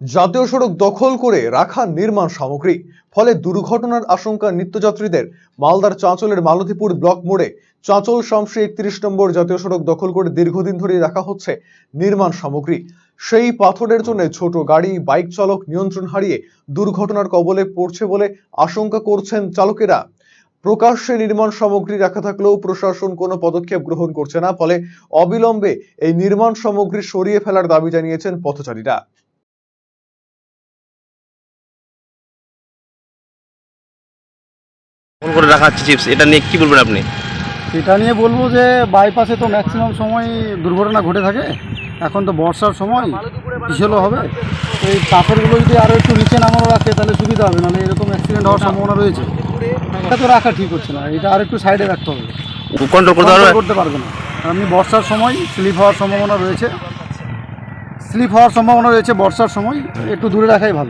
জাতীয় সড়ক দখল করে রাখা নির্মাণ সামগ্রী। ফলে দুর্ঘটনার আশঙ্কা নিত্যযাত্রীদের। মালদার চাঁচলের মালতীপুর ব্লক মোড়ে চাঁচল শামসি একত্রিশ নম্বর জাতীয় সড়ক দখল করে দীর্ঘদিন ধরে রাখা হচ্ছে নির্মাণ সামগ্রী। সেই পাথরের জন্য ছোট গাড়ি, বাইক চালক নিয়ন্ত্রণ হারিয়ে দুর্ঘটনার কবলে পড়ছে বলে আশঙ্কা করছেন চালকেরা। প্রকাশ্যে নির্মাণ সামগ্রী রাখা থাকলেও প্রশাসন কোনো পদক্ষেপ গ্রহণ করছে না, ফলে অবিলম্বে এই নির্মাণ সামগ্রী সরিয়ে ফেলার দাবি জানিয়েছেন পথচারীরা। ফোন করে রাখা হচ্ছে চিপস এটা নিয়ে কি বলবেন আপনি? এটা নিয়ে বলব যে বাইপাসে তো ম্যাক্সিমাম সময় দুর্ঘটনা ঘটে থাকে। এখন তো বর্ষার সময় পিছলও হবে। এই পাথরগুলো যদি আরও একটু নিচে নামানো রাখে তাহলে সুবিধা হবে নাহলে এরকম অ্যাক্সিডেন্ট হওয়ার সম্ভাবনা রয়েছে। এটা তো রাখা ঠিক হচ্ছে না এটা আর একটু সাইডে রাখতে হবে। কন্ট্রোল করতে পারবে? করতে পারবে না। আপনি বর্ষার সময় স্লিপ হওয়ার সম্ভাবনা রয়েছে। স্লিপ হওয়ার সম্ভাবনা রয়েছে বর্ষার সময় একটু দূরে রাখাই ভালো।